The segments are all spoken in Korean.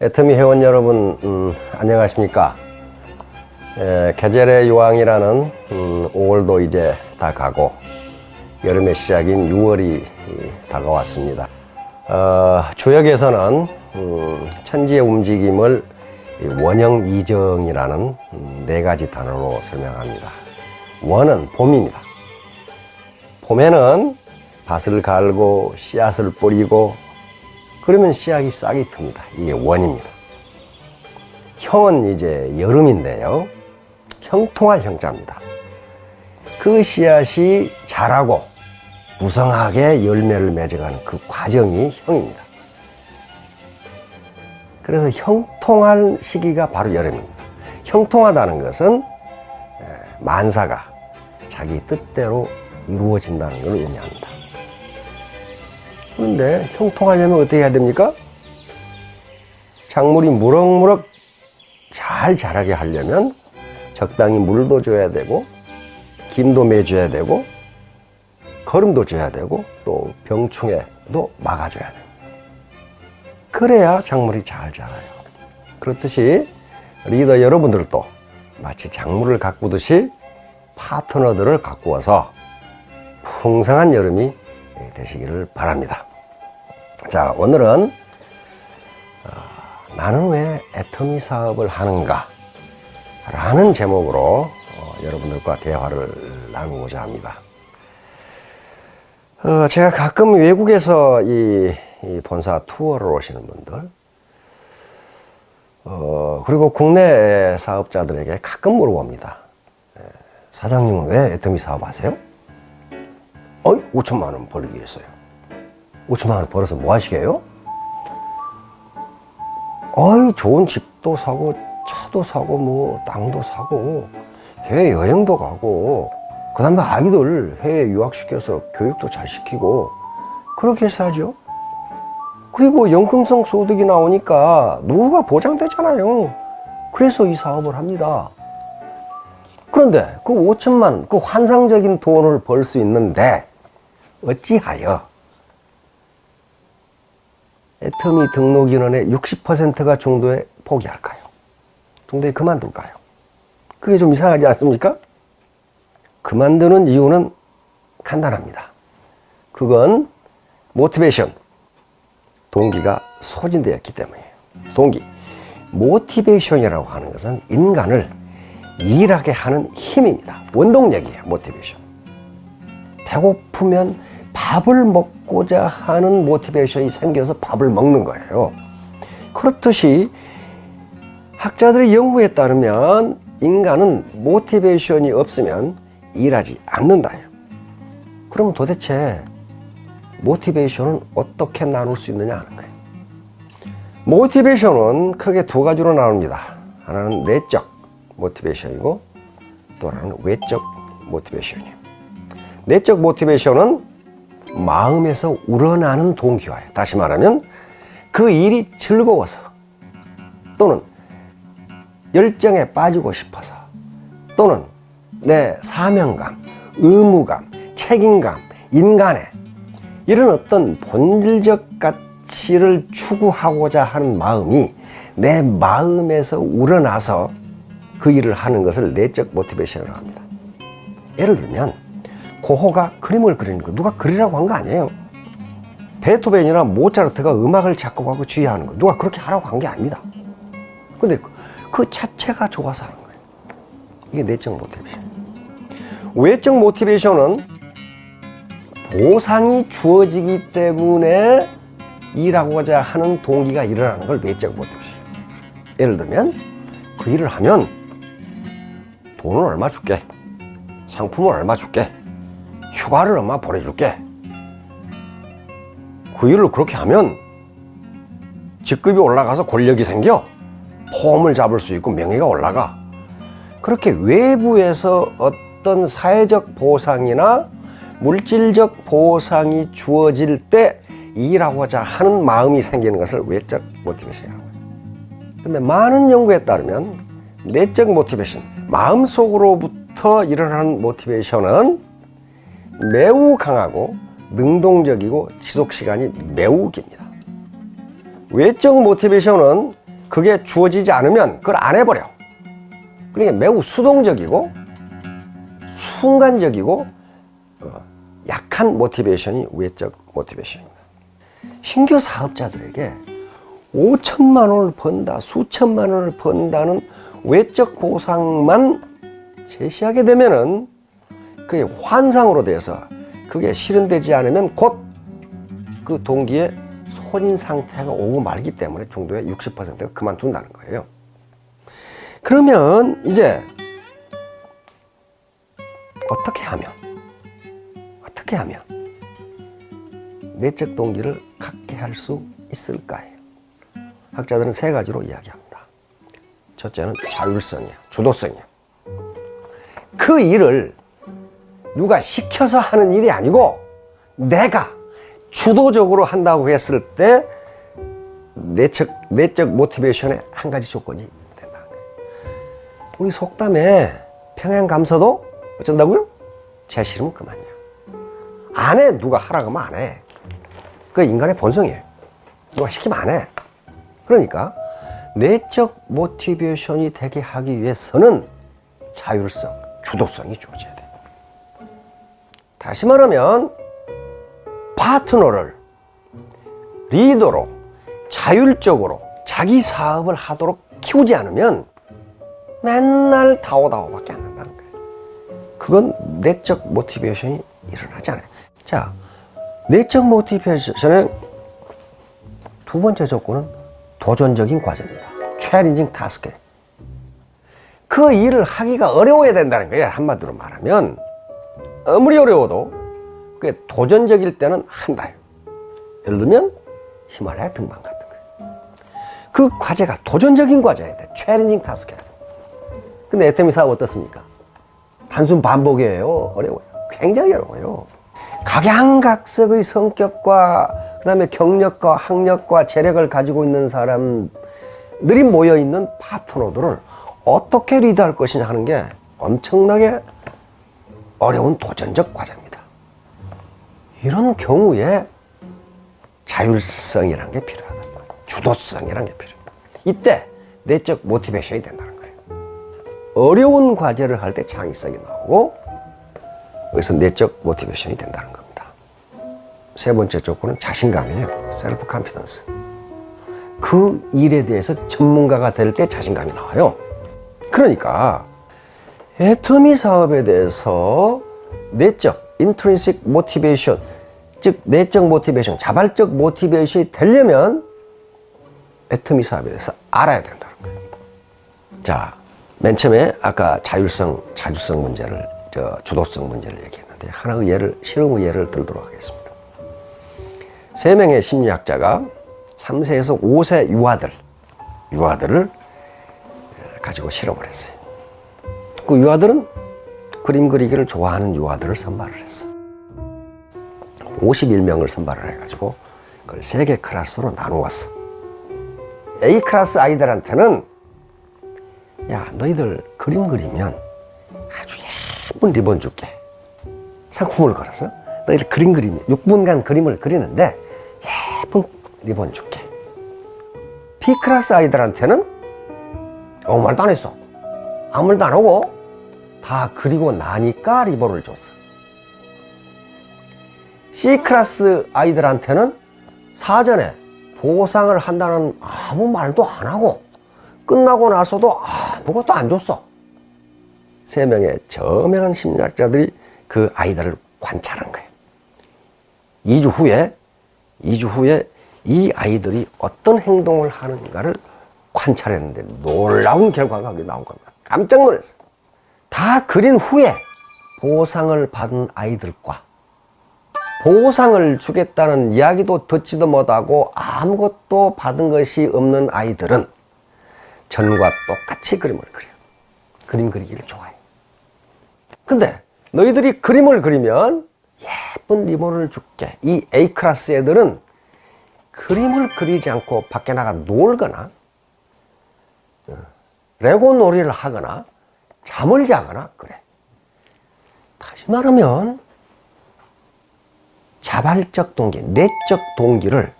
애터미 회원 여러분 음, 안녕하십니까? 에, 계절의 유황이라는 음, 5월도 이제 다 가고 여름의 시작인 6월이 다가왔습니다. 어, 주역에서는 음, 천지의 움직임을 이 원형 이정이라는 음, 네 가지 단어로 설명합니다. 원은 봄입니다. 봄에는 밭을 갈고 씨앗을 뿌리고 그러면 씨앗이 싹이 틉니다. 이게 원입니다. 형은 이제 여름인데요. 형통할 형자입니다. 그 씨앗이 자라고 무성하게 열매를 맺어가는 그 과정이 형입니다. 그래서 형통할 시기가 바로 여름입니다. 형통하다는 것은 에, 만사가 자기 뜻대로 이루어진다는 걸 의미합니다. 그런데 형통하려면 어떻게 해야 됩니까? 작물이 무럭무럭 잘 자라게 하려면 적당히 물도 줘야 되고 김도 매줘야 되고 거름도 줘야 되고 또 병충해도 막아줘야 돼요. 그래야 작물이 잘 자라요. 그렇듯이 리더 여러분들도 마치 작물을 가꾸듯이 파트너들을 가꾸어서 풍성한 여름이 되시기를 바랍니다. 자, 오늘은 어, 나는 왜 애터미 사업을 하는가? 라는 제목으로 어, 여러분들과 대화를 나누고자 합니다. 어, 제가 가끔 외국에서 이, 이 본사 투어를 오시는 분들, 어, 그리고 국내 사업자들에게 가끔 물어봅니다. 에, 사장님은 왜 애터미 사업 하세요? 어이, 5천만 원 벌기 위해서요. 5천만 원 벌어서 뭐 하시게요? 어이, 좋은 집도 사고, 차도 사고, 뭐, 땅도 사고, 해외 여행도 가고, 그 다음에 아이들 해외 유학시켜서 교육도 잘 시키고, 그렇게 해서 하죠. 그리고 연금성 소득이 나오니까 노후가 보장되잖아요. 그래서 이 사업을 합니다. 그런데 그 5천만, 그 환상적인 돈을 벌 수 있는데, 어찌하여 애터미 등록 인원의 60%가 정도에 포기할까요? 정도에 그만둘까요? 그게 좀 이상하지 않습니까? 그만두는 이유는 간단합니다. 그건 모티베이션, 동기가 소진되었기 때문이에요. 동기, 모티베이션이라고 하는 것은 인간을 일하게 하는 힘입니다. 원동력이에요, 모티베이션. 배고프면 밥을 먹고자 하는 모티베이션이 생겨서 밥을 먹는 거예요. 그렇듯이 학자들의 연구에 따르면 인간은 모티베이션이 없으면 일하지 않는다요. 그럼 도대체 모티베이션은 어떻게 나눌 수 있느냐 하는 거예요. 모티베이션은 크게 두 가지로 나눕니다. 하나는 내적 모티베이션이고 또 하나는 외적 모티베이션이에요. 내적 모티베이션은 마음에서 우러나는 동기화예요. 다시 말하면 그 일이 즐거워서 또는 열정에 빠지고 싶어서 또는 내 사명감, 의무감, 책임감, 인간의 이런 어떤 본질적 가치를 추구하고자 하는 마음이 내 마음에서 우러나서 그 일을 하는 것을 내적 모티베이션이라고 합니다. 예를 들면 고호가 그림을 그리는 거 누가 그리라고 한 거 아니에요. 베토벤이나 모차르트가 음악을 작곡하고 지휘하는 거 누가 그렇게 하라고 한 게 아닙니다. 근데 그- 그 자체가 좋아서 하는 거예요. 이게 내적 모티베이션. 외적 모티베이션은 보상이 주어지기 때문에 일하고자 하는 동기가 일어나는 걸 외적 모티베이션. 예를 들면 그 일을 하면 돈을 얼마 줄게. 상품을 얼마 줄게. 휴가를 얼마 보내줄게. 그 일을 그렇게 하면 직급이 올라가서 권력이 생겨. 폼을 잡을 수 있고 명예가 올라가. 그렇게 외부에서 어떤 사회적 보상이나 물질적 보상이 주어질 때 일하고자 하는 마음이 생기는 것을 외적 모티베이션이라고 해요. 근데 많은 연구에 따르면 내적 모티베이션, 마음속으로부터 일어나는 모티베이션은 매우 강하고 능동적이고 지속 시간이 매우 깁니다. 외적 모티베이션은 그게 주어지지 않으면 그걸 안 해버려. 그러니까 매우 수동적이고 순간적이고 어, 약한 모티베이션이 외적 모티베이션입니다. 신규 사업자들에게 5천만 원을 번다, 수천만 원을 번다는 외적 보상만 제시하게 되면은 그게 환상으로 돼서 그게 실현되지 않으면 곧 그 동기의 손인 상태가 오고 말기 때문에 중도의 60%가 그만둔다는 거예요. 그러면 이제 어떻게 하면 어떻게 하면 내적 동기를 갖게 할 수 있을까요? 학자들은 세 가지로 이야기합니다. 첫째는 자율성이야, 주도성이야. 그 일을 누가 시켜서 하는 일이 아니고 내가 주도적으로 한다고 했을 때 내적 내적 모티베이션의 한 가지 조건이 거예요. 우리 속담에 평행 감서도 어쩐다고요? 제 싫으면 그만이야. 안 해. 누가 하라고 하면 안 해. 그 인간의 본성이에요. 누가 시키면 안 해. 그러니까 내적 모티베이션이 되게 하기 위해서는 자율성, 주도성이 주어져야 돼. 다시 말하면 파트너를 리더로 자율적으로 자기 사업을 하도록 키우지 않으면 맨날 다오다오밖에 안 된다는 거예요. 그건 내적 모티베이션이 일어나지 않아요. 자, 내적 모티베이션의 두 번째 조건은 도전적인 과정입니다. 챌린징 타스크. 그 일을 하기가 어려워야 된다는 거예요. 한마디로 말하면 아무리 어려워도 그게 도전적일 때는 한다. 예를 들면 히말라야 등반 같은 거예요. 그 과제가 도전적인 과제여야 돼. 챌린징 타스크야. 근데 에테미 사업 어떻습니까? 단순 반복이에요. 어려워요. 굉장히 어려워요. 각양각색의 성격과 그다음에 경력과 학력과 재력을 가지고 있는 사람들이 모여 있는 파트너들을 어떻게 리드할 것이냐 하는 게 엄청나게 어려운 도전적 과제입니다. 이런 경우에 자율성이라는 게 필요하다. 주도성이라는 게 필요합니다. 이때 내적 모티베이션이 된다는 거예요. 어려운 과제를 할 때 창의성이 나오고 여기서 내적 모티베이션이 된다는 겁니다. 세 번째 조건은 자신감이에요. 셀프 컨피던스. 그 일에 대해서 전문가가 될 때 자신감이 나와요. 그러니까 애터미 사업에 대해서 내적 인트린식 모티베이션 즉 내적 모티베이션 자발적 모티베이션이 되려면 애터미 사업에 대해서 알아야 된다는 거예요. 자, 맨 처음에 아까 자율성, 자주성 문제를 저 주도성 문제를 얘기했는데 하나의 예를 실험의 예를 들도록 하겠습니다. 세 명의 심리학자가 3세에서 5세 유아들 유아들을 가지고 실험을 했어요. 그 유아들은 그림 그리기를 좋아하는 유아들을 선발을 했어. 51명을 선발을 해가지고 그걸 세 개 클래스로 나누었어. A 클래스 아이들한테는 야 너희들 그림 그리면 아주 예쁜 리본 줄게. 상품을 걸었어. 너희들 그림 그림 6분간 그림을 그리는데 예쁜 리본 줄게. B 클래스 아이들한테는 아무 말도 안 했어. 아무 말도 안 하고 다 그리고 나니까 리본을 줬어. C 클래스 아이들한테는 사전에 보상을 한다는 아무 말도 안 하고 끝나고 나서도 아무것도 안 줬어. 세 명의 저명한 심리학자들이 그 아이들을 관찰한 거예요. 2주 후에, 2주 후에 이 아이들이 어떤 행동을 하는가를 관찰했는데 놀라운 결과가 나온 겁니다. 깜짝 놀랐어요. 다 그린 후에 보상을 받은 아이들과 보상을 주겠다는 이야기도 듣지도 못하고 아무것도 받은 것이 없는 아이들은 전과 똑같이 그림을 그려요. 그림 그리기를 좋아해. 근데 너희들이 그림을 그리면 예쁜 리본을 줄게. 이 A 클래스 애들은 그림을 그리지 않고 밖에 나가 놀거나 어, 레고 놀이를 하거나 잠을 자거나 그래. 다시 말하면 자발적 동기, 내적 동기를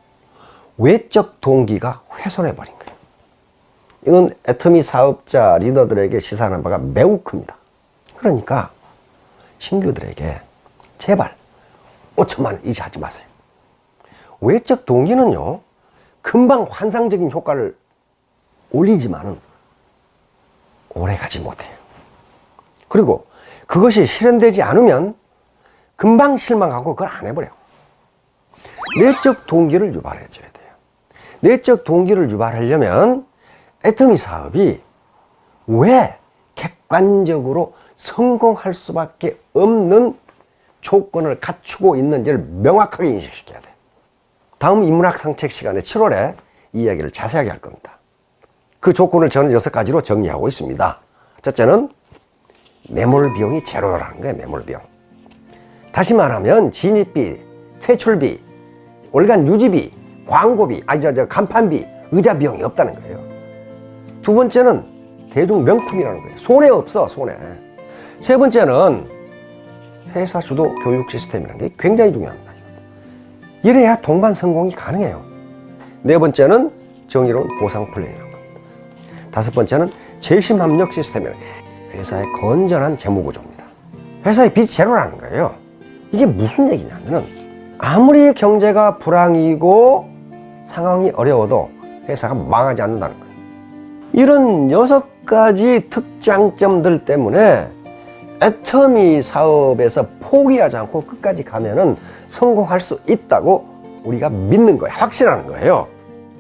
외적 동기가 훼손해 버린 거예요. 이건 애터미 사업자 리더들에게 시사하는 바가 매우 큽니다. 그러니까 신규들에게 제발 5천만 원 이자하지 마세요. 외적 동기는요, 금방 환상적인 효과를 올리지만은 오래 가지 못해요. 그리고 그것이 실현되지 않으면 금방 실망하고 그걸 안 해버려요. 내적 동기를 유발해줘야 돼요. 내적 동기를 유발하려면 애터미 사업이 왜 객관적으로 성공할 수밖에 없는 조건을 갖추고 있는지를 명확하게 인식시켜야 돼요. 다음 인문학 상책 시간에 7월에 이 이야기를 자세하게 할 겁니다. 그 조건을 저는 여섯 가지로 정리하고 있습니다. 첫째는 매몰 비용이 제로라는 거예요, 매몰 비용. 다시 말하면 진입비, 퇴출비, 월간 유지비, 광고비, 아니 저, 저 간판비, 의자 비용이 없다는 거예요. 두 번째는 대중 명품이라는 거예요. 손해 없어, 손해. 세 번째는 회사 주도 교육 시스템이라는 게 굉장히 중요합니다. 이래야 동반 성공이 가능해요. 네 번째는 정의로운 보상 플레이라는 겁니다. 다섯 번째는 재심 합력 시스템이라는 회사의 건전한 재무 구조입니다. 회사의 빚 제로라는 거예요. 이게 무슨 얘기냐면은 아무리 경제가 불황이고 상황이 어려워도 회사가 망하지 않는다는 거예요. 이런 여섯 가지 특장점들 때문에 애터미 사업에서 포기하지 않고 끝까지 가면은 성공할 수 있다고 우리가 믿는 거예요. 확신하는 거예요.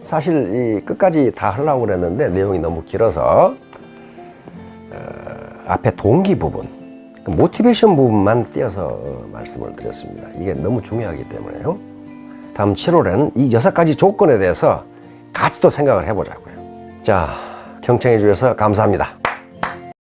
사실 이 끝까지 다 하려고 그랬는데 내용이 너무 길어서 어, 앞에 동기 부분, 그 모티베이션 부분만 띄어서 말씀을 드렸습니다. 이게 너무 중요하기 때문에요. 다음 7월에는 이 여섯 가지 조건에 대해서 같이 또 생각을 해보자고요. 자, 경청해 주셔서 감사합니다.